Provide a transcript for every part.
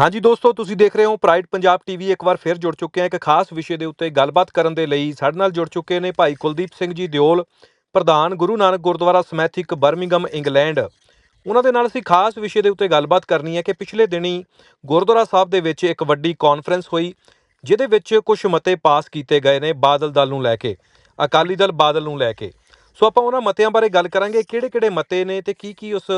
ਹਾਂਜੀ ਦੋਸਤੋ, ਤੁਸੀਂ ਦੇਖ ਰਹੇ ਹੋ ਪ੍ਰਾਈਡ ਪੰਜਾਬ ਟੀਵੀ ਇੱਕ ਵਾਰ ਫਿਰ ਜੁੜ ਚੁੱਕੇ ਹਾਂ। ਇੱਕ ਖਾਸ ਵਿਸ਼ੇ ਦੇ ਉੱਤੇ ਗੱਲਬਾਤ ਕਰਨ ਦੇ ਲਈ ਸਾਡੇ ਨਾਲ ਜੁੜ ਚੁੱਕੇ ਨੇ ਭਾਈ ਕੁਲਦੀਪ ਸਿੰਘ ਜੀ ਦਿਓਲ, ਪ੍ਰਧਾਨ Guru Nanak Gurdwara Smethwick Birmingham England. ਉਹਨਾਂ ਦੇ ਨਾਲ ਅਸੀਂ ਖਾਸ ਵਿਸ਼ੇ ਦੇ ਉੱਤੇ ਗੱਲਬਾਤ ਕਰਨੀ ਹੈ ਕਿ ਪਿਛਲੇ ਦਿਨੀ ਗੁਰਦੁਆਰਾ ਸਾਹਿਬ ਦੇ ਵਿੱਚ ਇੱਕ ਵੱਡੀ ਕਾਨਫਰੰਸ ਹੋਈ, ਜਿਹਦੇ ਵਿੱਚ ਕੁਝ ਮਤੇ ਪਾਸ ਕੀਤੇ ਗਏ ਨੇ ਬਾਦਲ ਦਲ ਨੂੰ ਲੈ ਕੇ, ਅਕਾਲੀ ਦਲ ਬਾਦਲ ਨੂੰ ਲੈ ਕੇ। ਸੋ ਆਪਾਂ ਉਹਨਾਂ ਮਤਿਆਂ ਬਾਰੇ ਗੱਲ ਕਰਾਂਗੇ, ਕਿਹੜੇ-ਕਿਹੜੇ ਮਤੇ ਨੇ ਤੇ ਕੀ ਕੀ ਉਸ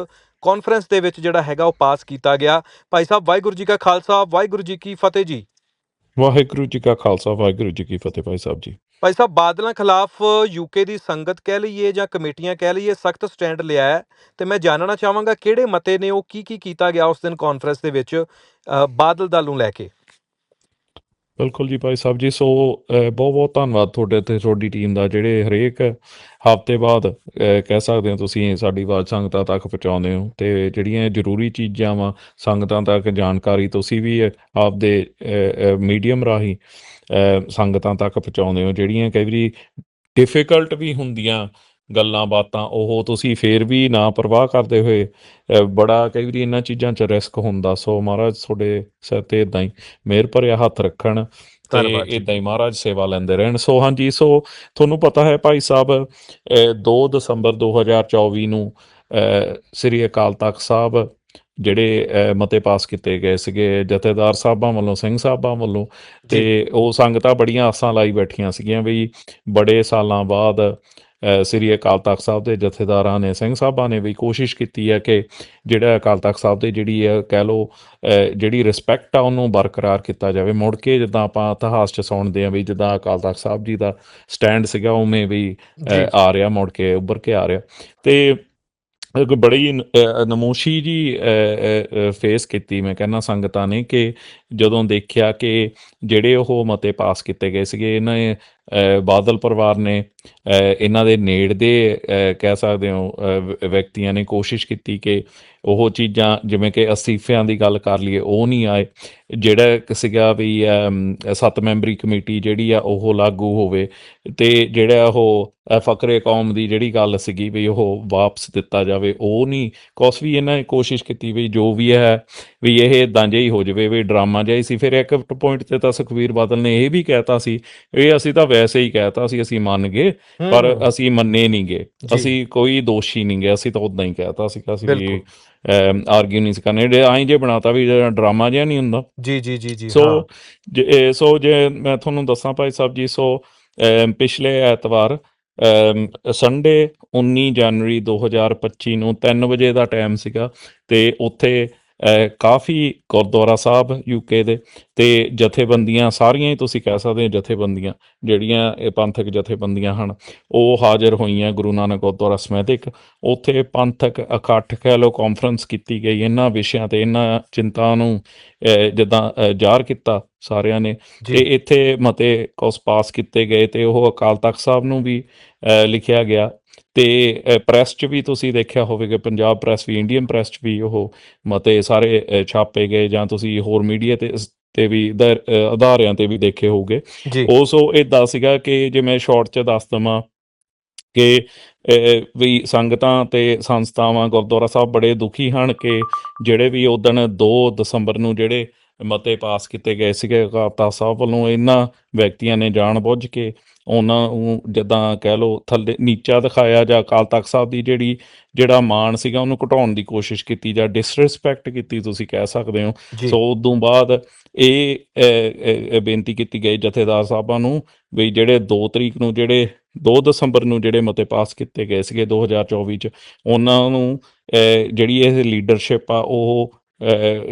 ਕਾਨਫਰੰਸ ਦੇ ਵਿੱਚ ਜਿਹੜਾ ਹੈਗਾ ਉਹ ਪਾਸ ਕੀਤਾ ਗਿਆ। ਭਾਈ ਸਾਹਿਬ ਵਾਹਿਗੁਰੂ ਜੀ ਕਾ ਖਾਲਸਾ ਵਾਹਿਗੁਰੂ ਜੀ ਕੀ ਫਤਿਹ ਜੀ। ਵਾਹਿਗੁਰੂ ਜੀ ਕਾ ਖਾਲਸਾ ਵਾਹਿਗੁਰੂ ਜੀ ਕੀ ਫਤਿਹ ਭਾਈ ਸਾਹਿਬ ਜੀ। ਭਾਈ ਸਾਹਿਬ ਬਾਦਲਾਂ ਖਿਲਾਫ ਯੂਕੇ ਦੀ ਸੰਗਤ ਕਹਿ ਲਈਏ ਜਾਂ ਕਮੇਟੀਆਂ ਕਹਿ ਲਈਏ ਸਖਤ ਸਟੈਂਡ ਲਿਆ ਹੈ। ਤੇ ਮੈਂ ਜਾਣਨਾ ਚਾਹਾਂਗਾ ਕਿਹੜੇ ਮਤੇ ਨੇ ਉਹ ਕੀ ਕੀ ਕੀਤਾ ਗਿਆ ਉਸ ਦਿਨ ਕਾਨਫਰੰਸ ਦੇ ਵਿੱਚ ਬਾਦਲ ਦਲ ਨੂੰ ਲੈ ਕੇ? ਬਿਲਕੁਲ ਜੀ ਭਾਈ ਸਾਹਿਬ ਜੀ, ਸੋ ਬਹੁਤ ਬਹੁਤ ਧੰਨਵਾਦ ਤੁਹਾਡੇ ਤੇ, ਤੁਹਾਡੀ ਟੀਮ ਦਾ, ਜਿਹੜੇ ਹਰੇਕ ਹਫ਼ਤੇ ਬਾਅਦ ਕਹਿ ਸਕਦੇ ਹੋ ਤੁਸੀਂ ਸਾਡੀ ਆਵਾਜ਼ ਸੰਗਤਾਂ ਤੱਕ ਪਹੁੰਚਾਉਂਦੇ ਹੋ ਤੇ ਜਿਹੜੀਆਂ ਜ਼ਰੂਰੀ ਚੀਜ਼ਾਂ ਵਾ, ਸੰਗਤਾਂ ਤੱਕ ਜਾਣਕਾਰੀ ਤੁਸੀਂ ਵੀ ਆਪਦੇ ਮੀਡੀਅਮ ਰਾਹੀਂ ਸੰਗਤਾਂ ਤੱਕ ਪਹੁੰਚਾਉਂਦੇ ਹੋ, ਜਿਹੜੀਆਂ ਕਈ ਵਾਰੀ ਡਿਫਿਕਲਟ ਵੀ ਹੁੰਦੀਆਂ ਗੱਲਾਂ ਬਾਤਾਂ ਉਹ ਤੁਸੀਂ ਫੇਰ ਵੀ ਨਾ ਪਰਵਾਹ ਕਰਦੇ ਹੋਏ ਬੜਾ ਕਈ ਵਾਰੀ ਇਹਨਾਂ ਚੀਜ਼ਾਂ 'ਚ ਰਿਸਕ ਹੁੰਦਾ। ਸੋ ਮਹਾਰਾਜ ਤੁਹਾਡੇ ਸਿਰ ਤੇ ਇਦਾਂ ਹੀ ਮਿਹਰ ਭਰਿਆ ਹੱਥ ਰੱਖਣ ਤੇ। ਇਦਾਂ ਹੀ ਮਹਾਰਾਜ ਸੇਵਾ ਲੈਂਦੇ ਰਹਿਣ। ਸੋ ਹਾਂਜੀ ਸੋ ਤੁਹਾਨੂੰ ਪਤਾ ਹੈ ਭਾਈ ਸਾਹਿਬ ਅਹ, 2 ਦਸੰਬਰ 2024 ਨੂੰ ਸ੍ਰੀ ਅਕਾਲ ਤਖਤ ਸਾਹਿਬ ਜਿਹੜੇ ਮਤੇ ਪਾਸ ਕੀਤੇ ਗਏ ਸੀਗੇ ਜਥੇਦਾਰ ਸਾਹਿਬਾਂ ਵੱਲੋਂ ਸਿੰਘ ਸਾਹਿਬਾਂ ਵੱਲੋਂ ਤੇ ਉਹ ਸੰਗਤਾਂ ਬੜੀਆਂ ਆਸਾਂ ਲਾਈ ਬੈਠੀਆਂ ਸੀਗੀਆਂ ਵੀ ਬੜੇ ਸਾਲਾਂ ਬਾਅਦ ਸ੍ਰੀ ਅਕਾਲ ਤਖਤ ਸਾਹਿਬ ਦੇ ਜਥੇਦਾਰਾਂ ਨੇ ਸਿੰਘ ਸਾਹਿਬਾਂ ਨੇ ਵੀ ਕੋਸ਼ਿਸ਼ ਕੀਤੀ ਹੈ ਕਿ ਜਿਹੜਾ ਅਕਾਲ ਤਖਤ ਸਾਹਿਬ ਦੇ ਜਿਹੜੀ ਹੈ ਕਹਿ ਲਓ ਅਹ, ਜਿਹੜੀ ਰਿਸਪੈਕਟ ਆ ਉਹਨੂੰ ਬਰਕਰਾਰ ਕੀਤਾ ਜਾਵੇ ਮੁੜ ਕੇ ਜਿੱਦਾਂ ਆਪਾਂ ਇਤਿਹਾਸ 'ਚ ਸੁਣਦੇ ਆ ਵੀ ਜਿੱਦਾਂ ਅਕਾਲ ਤਖਤ ਸਾਹਿਬ ਜੀ ਦਾ ਸਟੈਂਡ ਸੀਗਾ ਉਵੇਂ ਵੀ। ਆ ਰਿਹਾ ਮੁੜ ਕੇ ਉੱਭਰ ਕੇ ਆ ਰਿਹਾ ਤੇ ਇੱਕ ਬੜੀ ਨਮੋਸ਼ੀ ਜੀ ਫੇਸ ਕੀਤੀ ਮੈਂ ਕਹਿੰਦਾ ਸੰਗਤਾਂ ਨੇ ਕਿ ਜਦੋਂ ਦੇਖਿਆ ਕਿ ਜਿਹੜੇ ਉਹ ਮਤੇ ਪਾਸ ਕੀਤੇ ਗਏ ਸੀਗੇ ਇਹਨਾਂ ਬਾਦਲ ਪਰਿਵਾਰ ਨੇ ਇਹਨਾਂ ਦੇ ਨੇੜ ਦੇ ਕਹਿ ਸਕਦੇ ਹੋ ਵਿਅਕਤੀਆਂ ਨੇ ਕੋਸ਼ਿਸ਼ ਕੀਤੀ ਕਿ ਉਹ ਚੀਜ਼ਾਂ ਜਿਵੇਂ ਕਿ ਅਸਤੀਫਿਆਂ ਦੀ ਗੱਲ ਕਰ ਲਈਏ, ਉਹ ਨਹੀਂ ਆਏ। ਜਿਹੜਾ ਇੱਕ ਸੀਗਾ ਵੀ ਸੱਤ ਮੈਂਬਰੀ ਕਮੇਟੀ ਜਿਹੜੀ ਆ, ਉਹ ਲਾਗੂ ਹੋਵੇ ਤੇ ਜਿਹੜਾ ਉਹ ਫਕਰੇ ਕੌਮ ਦੀ ਜਿਹੜੀ ਗੱਲ ਸੀਗੀ ਵੀ ਉਹ ਵਾਪਸ ਦਿੱਤਾ ਜਾਵੇ, ਉਹ ਨਹੀਂ। ਕੁਛ ਵੀ ਇਹਨਾਂ ਨੇ ਕੋਸ਼ਿਸ਼ ਕੀਤੀ ਵੀ ਜੋ ਵੀ ਹੈ ਵੀ ਇਹ ਇਦਾਂ ਜਿਹਾ ਹੀ ਹੋ ਜਾਵੇ ਵੀ ਡਰਾਮਾ ਜਿਹਾ ਹੀ ਸੀ। ਫਿਰ ਇੱਕ ਪੁਆਇੰਟ ਤੇ ਤਾਂ ਸੁਖਵੀਰ ਬਾਦਲ ਨੇ ਇਹ ਵੀ ਕਹਿਤਾ ਸੀ ਇਹ ਅਸੀਂ ਤਾਂ ਵੈਸੇ ਹੀ ਕਹਿਤਾ ਸੀ ਅਸੀਂ ਮੰਨ ਗਏ ਪਰ ਅਸੀਂ ਮੰਨੇ ਨਹੀਂ ਗਏ। ਅਸੀਂ ਕੋਈ ਦੋਸ਼ੀ ਨਹੀਂ ਗਏ ਅਸੀਂ ਤਾਂ ਉਦਾਂ ਹੀ ਕਹਿਤਾ ਸੀ ਅਸੀਂ ਵੀ ਬਿਲਕੁਲ। ਆਰਗੂ ਨਹੀਂ ਕਰਨੇ। ਜਿਹੜੇ ਆਈ ਜੇ ਬਣਾਤਾ ਵੀ ਡਰਾਮਾ ਜਿਹਾ ਨਹੀਂ ਹੁੰਦਾ। ਜੀ ਜੀ ਜੀ ਜੀ ਸੋ ਸੋ ਜੇ ਮੈਂ ਤੁਹਾਨੂੰ ਦੱਸਾਂ ਭਾਈ ਸਾਹਿਬ ਜੀ ਸੋ ਪਿਛਲੇ ਐਤਵਾਰ ਸੰਡੇ 19 ਜਨਵਰੀ 2025 ਨੂੰ 3 ਵਜੇ ਦਾ ਟਾਈਮ ਸੀਗਾ ਤੇ ਉੱਥੇ ਕਾਫੀ ਗੁਰਦੁਆਰਾ ਸਾਹਿਬ ਯੂਕੇ ਦੇ ਤੇ ਜਥੇਬੰਦੀਆਂ ਸਾਰੀਆਂ ਹੀ ਤੁਸੀਂ ਕਹਿ ਸਕਦੇ ਹੋ ਜਥੇਬੰਦੀਆਂ ਜਿਹੜੀਆਂ ਇਹ ਪੰਥਕ ਜਥੇਬੰਦੀਆਂ ਹਨ ਉਹ ਹਾਜ਼ਰ ਹੋਈਆਂ ਗੁਰੂ ਨਾਨਕ ਗੁਰਦੁਆਰਾ ਸਮੈਤਿਕ ਉੱਥੇ ਪੰਥਕ ਇਕੱਠ ਕਹਿ ਲਓ ਕਾਨਫਰੰਸ ਕੀਤੀ ਗਈ ਇਹਨਾਂ ਵਿਸ਼ਿਆਂ ਤੇ ਇਹਨਾਂ ਚਿੰਤਾ ਨੂੰ ਜਿੱਦਾਂ ਜ਼ਾਹਰ ਕੀਤਾ ਸਾਰਿਆਂ ਨੇ। ਤੇ ਇੱਥੇ ਮਤੇ ਕੁਛ ਪਾਸ ਕੀਤੇ ਗਏ ਤੇ ਉਹ ਅਕਾਲ ਤਖਤ ਸਾਹਿਬ ਨੂੰ ਵੀ ਲਿਖਿਆ ਗਿਆ। ਤੇ ਪ੍ਰੈਸ 'ਚ ਵੀ ਤੁਸੀਂ ਦੇਖਿਆ ਹੋਵੇਗਾ ਪੰਜਾਬ ਪ੍ਰੈਸ ਵੀ ਇੰਡੀਅਨ ਪ੍ਰੈਸ 'ਚ ਵੀ ਉਹ ਮਤੇ ਸਾਰੇ ਛਾਪੇ ਗਏ ਜਾਂ ਤੁਸੀਂ ਹੋਰ ਮੀਡੀਆ ਤੇ ਤੇ ਵੀ ਅਦਾਰਿਆਂ ਤੇ ਵੀ ਦੇਖੇ ਹੋਗੇ ਉਹ ਸੋ ਇਦਾਂ ਸੀਗਾ ਕਿ ਜੇ ਮੈਂ ਸ਼ਾਰਟ 'ਚ ਦੱਸ ਦਵਾਂ ਕਿ ਵੀ ਸੰਗਤਾਂ ਤੇ ਸੰਸਥਾਵਾਂ ਗੁਰਦੁਆਰਾ ਸਾਹਿਬ ਬੜੇ ਦੁਖੀ ਹਨ ਕਿ ਜਿਹੜੇ ਵੀ ਉਦਣ 2 ਦਸੰਬਰ ਨੂੰ ਜਿਹੜੇ ਮਤੇ ਪਾਸ ਕੀਤੇ ਗਏ ਸੀਗੇ ਤਖਤ ਸਾਹਿਬ ਵੱਲੋਂ ਇਹਨਾਂ ਵਿਅਕਤੀਆਂ ਨੇ ਜਾਣ ਬੁੱਝ ਕੇ ਉਹਨਾਂ ਨੂੰ ਜਦਾਂ ਕਹਿ ਲਓ ਥੱਲੇ ਨੀਚਾ ਦਿਖਾਇਆ ਜਾਂ ਅਕਾਲ ਤਖਤ ਸਾਹਿਬ ਦੀ ਜਿਹੜੀ ਜਿਹੜਾ ਮਾਣ ਸੀਗਾ ਉਹਨੂੰ ਘਟਾਉਣ ਦੀ ਕੋਸ਼ਿਸ਼ ਕੀਤੀ ਜਾਂ ਡਿਸਰੈਸਪੈਕਟ ਕੀਤੀ ਤੁਸੀਂ ਕਹਿ ਸਕਦੇ ਹੋ। ਸੋ ਉਦੋਂ ਬਾਅਦ ਇਹ ਬੇਨਤੀ ਕੀਤੀ ਗਈ ਜਥੇਦਾਰ ਸਾਹਿਬਾਂ ਨੂੰ ਵੀ ਜਿਹੜੇ 2 ਤਰੀਕ ਨੂੰ ਜਿਹੜੇ 2 ਦਸੰਬਰ ਨੂੰ ਜਿਹੜੇ ਮਤੇ ਪਾਸ ਕੀਤੇ ਗਏ ਸੀਗੇ 2024 ਚ ਉਹਨਾਂ ਨੂੰ ਜਿਹੜੀ ਇਹ ਲੀਡਰਸ਼ਿਪ ਆ ਉਹ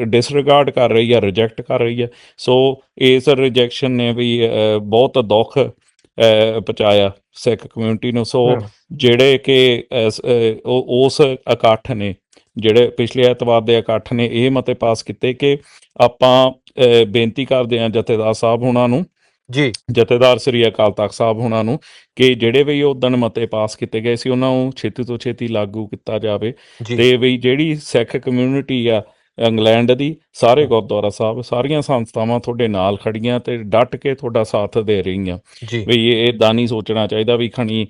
ਡਿਸਰਿਗਾਰਡ ਕਰ ਰਹੀ ਹੈ ਰਿਜੈਕਟ ਕਰ ਰਹੀ ਹੈ ਸੋ ਇਸ ਰਿਜੈਕਸ਼ਨ ਨੇ ਵੀ ਬਹੁਤ ਦੁੱਖ ਪਹੁੰਚਾਇਆ ਸਿੱਖ ਕਮਿਊਨਿਟੀ ਨੂੰ। ਸੋ ਜਿਹੜੇ ਕਿ ਉਹ- ਉਸ ਇਕੱਠ ਨੇ ਜਿਹੜੇ ਪਿਛਲੇ ਐਤਵਾਰ ਦੇ ਇਕੱਠ ਨੇ ਇਹ ਮਤੇ ਪਾਸ ਕੀਤੇ ਕਿ ਆਪਾਂ ਬੇਨਤੀ ਕਰਦੇ ਹਾਂ ਜਥੇਦਾਰ ਸਾਹਿਬ ਹੁਣਾਂ ਨੂੰ ਜੀ। ਜਥੇਦਾਰ ਸ੍ਰੀ ਅਕਾਲ ਤਖਤ ਸਾਹਿਬ ਹੁਣਾਂ ਨੂੰ ਕਿ ਜਿਹੜੇ ਵੀ ਉਦਣ ਮਤੇ ਪਾਸ ਕੀਤੇ ਗਏ ਸੀ ਉਹਨਾਂ ਨੂੰ ਛੇਤੀ ਤੋਂ ਛੇਤੀ ਲਾਗੂ ਕੀਤਾ ਜਾਵੇ ਤੇ ਵੀ ਜਿਹੜੀ ਸਿੱਖ ਕਮਿਊਨਿਟੀ ਆ ਇੰਗਲੈਂਡ ਦੀ ਸਾਰੇ ਗੁਰਦੁਆਰਾ ਸਾਹਿਬ ਸਾਰੀਆਂ ਸੰਸਥਾਵਾਂ ਤੁਹਾਡੇ ਨਾਲ ਖੜੀਆਂ ਤੇ ਡਟ ਕੇ ਤੁਹਾਡਾ ਸਾਥ ਦੇ ਰਹੀਆਂ। ਵੀ ਇਹ ਇਦਾਂ ਨਹੀਂ ਸੋਚਣਾ ਚਾਹੀਦਾ ਵੀ ਖਣੀ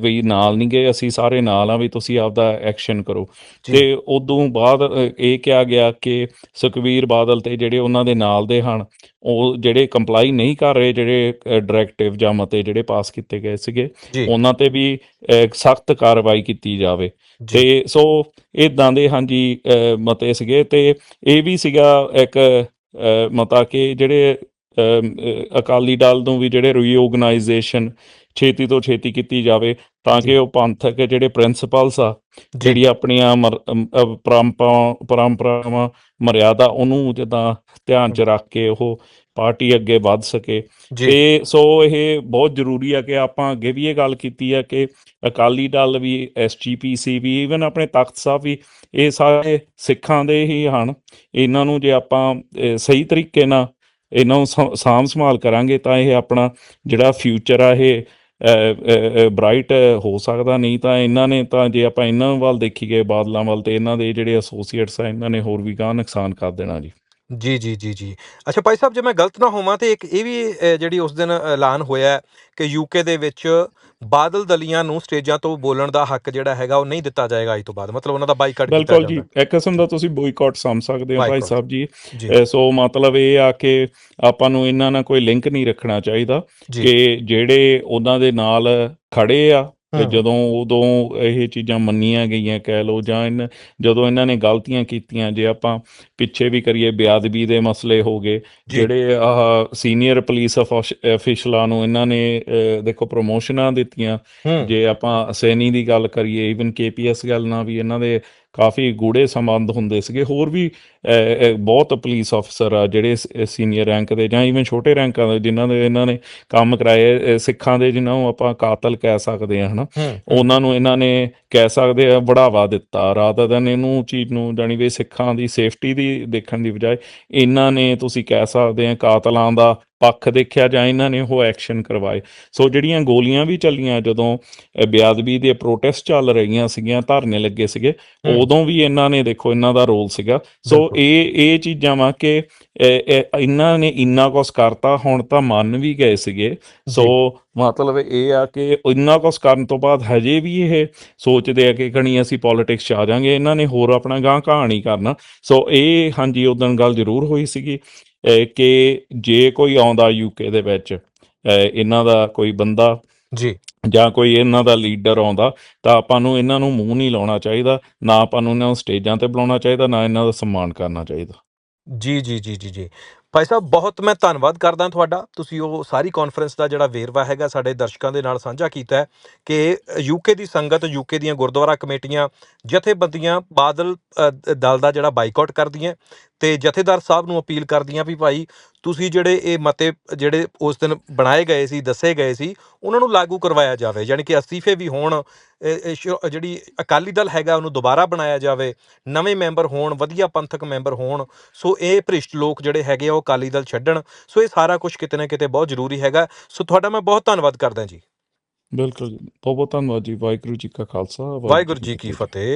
ਵੀ ਨਾਲ ਨਹੀਂ ਗਏ ਅਸੀਂ ਸਾਰੇ ਨਾਲ ਆ ਵੀ ਤੁਸੀਂ ਆਪਦਾ ਐਕਸ਼ਨ ਕਰੋ। ਤੇ ਉਦੋਂ ਬਾਅਦ ਇਹ ਕਿਹਾ ਗਿਆ ਕਿ ਸੁਖਬੀਰ ਬਾਦਲ ਤੇ ਜਿਹੜੇ ਉਹਨਾਂ ਦੇ ਨਾਲ ਦੇ ਹਨ ਉਹ ਜਿਹੜੇ ਕੰਪਲਾਈ ਨਹੀਂ ਕਰ ਰਹੇ ਜਿਹੜੇ ਡਾਇਰੈਕਟਿਵ ਜਾਂ ਮਤੇ ਜਿਹੜੇ ਪਾਸ ਕੀਤੇ ਗਏ ਸੀਗੇ ਉਹਨਾਂ ਤੇ ਵੀ ਸਖਤ ਕਾਰਵਾਈ ਕੀਤੀ ਜਾਵੇ। ਤੇ ਸੋ ਇਦਾਂ ਦੇ ਹਾਂਜੀ ਮਤੇ ਸੀਗੇ। ਤੇ ਇਹ ਵੀ ਸੀਗਾ ਇੱਕ ਮਤਾ ਕਿ ਜਿਹੜੇ ਅਕਾਲੀ ਦਲ ਨੂੰ ਵੀ ਜਿਹੜੇ ਰੀਆਰਗੇਨਾਈਜੇਸ਼ਨ ਛੇਤੀ ਤੋਂ ਛੇਤੀ ਕੀਤੀ ਜਾਵੇ ਤਾਂ। ਕਿ ਉਹ ਪੰਥਕ ਜਿਹੜੇ ਪ੍ਰਿੰਸੀਪਲਸ ਆ ਜਿਹੜੀ ਆਪਣੀਆਂ ਪਰੰਪਰਾਵਾਂ ਮਰਿਆਦਾ ਉਹਨੂੰ ਜਿੱਦਾਂ ਧਿਆਨ ਚ ਰੱਖ ਕੇ ਉਹ ਪਾਰਟੀ ਅੱਗੇ ਵੱਧ ਸਕੇ। ਤੇ ਸੋ ਇਹ ਬਹੁਤ ਜ਼ਰੂਰੀ ਆ ਕਿ ਆਪਾਂ ਅੱਗੇ ਵੀ ਇਹ ਗੱਲ ਕੀਤੀ ਆ ਕਿ ਅਕਾਲੀ ਦਲ ਵੀ ਐਸਜੀਪੀਸੀ ਵੀ ਇਵਨ ਆਪਣੇ ਤਖਤ ਸਾਹਿਬ ਵੀ ਇਹ ਸਾਰੇ ਸਿੱਖਾਂ ਦੇ ਹੀ ਹਨ। ਇਹਨਾਂ ਨੂੰ ਜੇ ਆਪਾਂ ਸਹੀ ਤਰੀਕੇ ਨਾਲ ਇਹਨਾਂ ਨੂੰ ਸਾ- ਸਾਂਭ ਸੰਭਾਲ ਕਰਾਂਗੇ ਤਾਂ ਇਹ ਆਪਣਾ ਜਿਹੜਾ ਫਿਊਚਰ ਆ ਇਹ ਬ੍ਰਾਈਟ ਹੋ ਸਕਦਾ, ਨਹੀਂ ਤਾਂ ਇਹਨਾਂ ਨੇ ਤਾਂ ਜੇ ਆਪਾਂ ਇਹਨਾਂ ਵੱਲ ਦੇਖੀਏ ਬਾਦਲਾਂ ਵੱਲ ਤੇ ਇਹਨਾਂ ਦੇ ਜਿਹੜੇ ਐਸੋਸੀਏਟਸ ਆ, ਇਹਨਾਂ ਨੇ ਹੋਰ ਵੀ ਗਾਹ ਨੁਕਸਾਨ ਕਰ ਦੇਣਾ ਜੀ। ਜੀ ਜੀ ਜੀ ਜੀ। ਅੱਛਾ ਭਾਈ ਸਾਹਿਬ ਜੇ ਮੈਂ ਗਲਤ ਨਾ ਹੋਵਾਂ ਤੇ ਇੱਕ ਇਹ ਵੀ ਅ, ਜਿਹੜੀ ਉਸ ਦਿਨ ਐਲਾਨ ਹੋਇਆ ਹੈ ਕਿ ਯੂਕੇ ਦੇ ਵਿੱਚ ਬਾਦਲ ਦਲੀਆਂ ਨੂੰ ਸਟੇਜਾਂ ਤੋਂ ਬੋਲਣ ਦਾ ਹੱਕ ਜਿਹੜਾ ਹੈਗਾ ਉਹ ਨਹੀਂ ਦਿੱਤਾ ਜਾਏਗਾ ਅੱਜ ਤੋਂ ਬਾਅਦ। ਮਤਲਬ ਉਹਨਾਂ ਦਾ ਬਾਈਕਾਟ ਕੀਤਾ ਬਿਲਕੁਲ ਜੀ। ਜਾਂਦਾ। ਇੱਕ ਕਿਸਮ ਦਾ ਤੁਸੀਂ ਬੋਇਕਾਟ ਸਮਝ ਸਕਦੇ ਹੋ ਭਾਈ ਸਾਹਿਬ ਜੀ। ਜੀ। ਅਹ ਸੋ ਮਤਲਬ ਇਹ ਆ ਕਿ ਆਪਾਂ ਨੂੰ ਇਹਨਾਂ ਨਾਲ ਕੋਈ ਲਿੰਕ ਨਹੀਂ ਰੱਖਣਾ ਚਾਹੀਦਾ ਜੀ। ਕਿ ਜਿਹੜੇ ਉਹਨਾਂ ਦੇ ਨਾਲ ਖੜੇ ਆ ਤੇ। ਜਦੋਂ ਉਦੋਂ ਇਹ ਚੀਜ਼ਾਂ ਮੰਨੀਆਂ ਗਈਆਂ ਕਹਿ ਲਓ ਜਾਂ ਇਹਨਾਂ ਜਦੋਂ ਇਹਨਾਂ ਨੇ ਗਲਤੀਆਂ ਕੀਤੀਆਂ ਜੇ ਆਪਾਂ ਪਿੱਛੇ ਵੀ ਕਰੀਏ ਬੇਅਦਬੀ ਦੇ ਮਸਲੇ ਹੋ ਗਏ। ਜਿਹੜੇ ਆਹ ਸੀਨੀਅਰ ਪੁਲਿਸ ਅਫੀਸ਼ਲਾਂ ਨੂੰ ਇਹਨਾਂ ਨੇ ਦੇਖੋ ਪ੍ਰੋਮੋਸ਼ਨਾਂ ਦਿੱਤੀਆਂ ਜੇ ਆਪਾਂ ਸੈਣੀ ਦੀ ਗੱਲ ਕਰੀਏ ਇਵਨ ਕੇਪੀਐਸ ਗੱਲ ਨਾਲ ਵੀ ਇਹਨਾਂ ਦੇ ਕਾਫੀ ਗੂੜੇ ਸੰਬੰਧ ਹੁੰਦੇ ਸੀਗੇ। ਹੋਰ ਵੀ ਬਹੁਤ ਪੁਲਿਸ ਅਫਸਰ ਆ ਜਿਹੜੇ ਸੀਨੀਅਰ ਰੈਂਕ ਦੇ ਜਾਂ ਇਵਨ ਛੋਟੇ ਰੈਂਕਾਂ ਦੇ ਜਿਨ੍ਹਾਂ ਦੇ ਇਹਨਾਂ ਨੇ ਕੰਮ ਕਰਾਏ ਸਿੱਖਾਂ ਦੇ ਜਿਨ੍ਹਾਂ ਨੂੰ ਆਪਾਂ ਕਾਤਲ ਕਹਿ ਸਕਦੇ ਆ ਹਨਾ? ਉਹਨਾਂ ਨੂੰ ਇਹਨਾਂ ਨੇ ਕਹਿ ਸਕਦੇ ਆ ਬੜਾਵਾ ਦਿੱਤਾ। ਰਾਦਰ ਦਨ ਇਹਨੂੰ ਚੀਜ਼ ਨੂੰ ਜਾਣੀ ਵੀ ਸਿੱਖਾਂ ਦੀ ਸੇਫਟੀ ਦੀ ਦੇਖਣ ਦੀ ਬਜਾਏ ਇਹਨਾਂ ਨੇ ਤੁਸੀਂ ਕਹਿ ਸਕਦੇ ਆ ਕਾਤਲਾਂ ਦਾ ਪੱਖ ਦੇਖਿਆ ਜਾਂ ਇਹਨਾਂ ਨੇ ਉਹ ਐਕਸ਼ਨ ਕਰਵਾਏ। ਸੋ ਜਿਹੜੀਆਂ ਗੋਲੀਆਂ ਵੀ ਚੱਲੀਆਂ ਜਦੋਂ ਅਹ, ਬੇਅਦਬੀ ਦੇ ਪ੍ਰੋਟੈਸਟ ਚੱਲ ਰਹੀਆਂ ਸੀਗੀਆਂ ਧਰਨੇ ਲੱਗੇ ਸੀਗੇ। ਉਦੋਂ ਵੀ ਇਹਨਾਂ ਨੇ ਦੇਖੋ ਇਹਨਾਂ ਦਾ ਰੋਲ ਸੀਗਾ। ਸੋ। ਇਹ ਇਹ ਚੀਜ਼ਾਂ ਵਾ ਕਿ ਇਹ- ਇਹ- ਇਹਨਾਂ ਨੇ ਇੰਨਾ ਕੁਛ ਕਰਤਾ ਹੁਣ ਤਾਂ ਮੰਨ ਵੀ ਗਏ ਸੀਗੇ। ਸੋ ਮਤਲਬ ਇਹ ਆ ਕਿ ਇੰਨਾ ਕੁਛ ਕਰਨ ਤੋਂ ਬਾਅਦ ਹਜੇ ਵੀ ਇਹ ਸੋਚਦੇ ਆ ਕਿ ਕਣੀ ਅਸੀਂ ਪੋਲਿਟਿਕਸ 'ਚ ਆ ਜਾਾਂਗੇ। ਇਹਨਾਂ ਨੇ ਹੋਰ ਆਪਣਾ ਗਾਂ ਕਹਾਣੀ ਕਰਨਾ। ਸੋ ਇਹ ਹਾਂਜੀ ਉਦੋਂ ਗੱਲ ਜ਼ਰੂਰ ਹੋਈ ਸੀਗੀ। ਕਿ ਜੇ ਕੋਈ ਆਉਂਦਾ ਯੂਕੇ ਦੇ ਵਿੱਚ ਇਹਨਾਂ ਦਾ ਕੋਈ ਬੰਦਾ ਜੀ। ਜਾਂ ਕੋਈ ਇਹਨਾਂ ਦਾ ਲੀਡਰ ਆਉਂਦਾ ਤਾਂ ਆਪਾਂ ਨੂੰ ਇਹਨਾਂ ਨੂੰ ਮੂੰਹ ਨਹੀਂ ਲਾਉਣਾ ਚਾਹੀਦਾ ਨਾ ਆਪਾਂ ਨੂੰ ਇਹਨਾਂ ਨੂੰ ਸਟੇਜਾਂ ਤੇ ਬੁਲਾਉਣਾ ਚਾਹੀਦਾ ਨਾ ਇਹਨਾਂ ਦਾ ਸਨਮਾਨ ਕਰਨਾ ਚਾਹੀਦਾ। ਜੀ ਜੀ ਜੀ ਜੀ ਜੀ। ਭਾਈ ਸਾਹਿਬ ਬਹੁਤ ਮੈਂ ਧੰਨਵਾਦ ਕਰਦਾ ਤੁਹਾਡਾ। ਤੁਸੀਂ ਉਹ ਸਾਰੀ ਕਾਨਫਰੰਸ ਦਾ ਜਿਹੜਾ ਵੇਰਵਾ ਹੈਗਾ ਸਾਡੇ ਦਰਸ਼ਕਾਂ ਦੇ ਨਾਲ ਸਾਂਝਾ ਕੀਤਾ ਹੈ ਕਿ ਯੂਕੇ ਦੀ ਸੰਗਤ ਯੂਕੇ ਦੀਆਂ ਗੁਰਦੁਆਰਾ ਕਮੇਟੀਆਂ ਜਥੇਬੰਦੀਆਂ ਬਾਦਲ ਦਲ ਦਾ ਜਿਹੜਾ ਬਾਈਕਾਟ ਕਰਦੀਆਂ ਤੇ ਜਥੇਦਾਰ ਸਾਹਿਬ ਨੂੰ ਅਪੀਲ ਕਰਦੀਆਂ ਵੀ ਭਾਈ ਤੁਸੀਂ ਜਿਹੜੇ ਇਹ ਮਤੇ ਜਿਹੜੇ ਉਸ ਦਿਨ ਬਣਾਏ ਗਏ ਸੀ ਦੱਸੇ ਗਏ ਸੀ ਉਹਨਾਂ ਨੂੰ ਲਾਗੂ ਕਰਵਾਇਆ ਜਾਵੇ ਯਾਨੀ ਕਿ ਅਸਤੀਫੇ ਵੀ ਹੋਣ ਜਿਹੜੀ ਅਕਾਲੀ ਦਲ ਹੈਗਾ ਉਹਨੂੰ ਦੁਬਾਰਾ ਬਣਾਇਆ ਜਾਵੇ ਨਵੇਂ ਮੈਂਬਰ ਹੋਣ ਵਧੀਆ ਪੰਥਕ ਮੈਂਬਰ ਹੋਣ ਸੋ ਇਹ ਭ੍ਰਿਸ਼ਟ ਲੋਕ ਜਿਹੜੇ ਹੈਗੇ ਆ ਉਹ ਅਕਾਲੀ ਦਲ ਛੱਡਣ ਸੋ ਇਹ ਸਾਰਾ ਕੁਝ ਕਿਤੇ ਨਾ ਕਿਤੇ ਬਹੁਤ ਜ਼ਰੂਰੀ ਹੈਗਾ ਸੋ ਤੁਹਾਡਾ ਮੈਂ ਬਹੁਤ ਧੰਨਵਾਦ ਕਰਦਾ ਜੀ ਬਿਲਕੁਲ ਜੀ। ਬਹੁਤ ਬਹੁਤ ਧੰਨਵਾਦ ਜੀ ਵਾਹਿਗੁਰੂ ਜੀ ਕਾ ਖਾਲਸਾ ਵਾਹਿਗੁਰੂ ਜੀ ਕੀ ਫਤਿਹ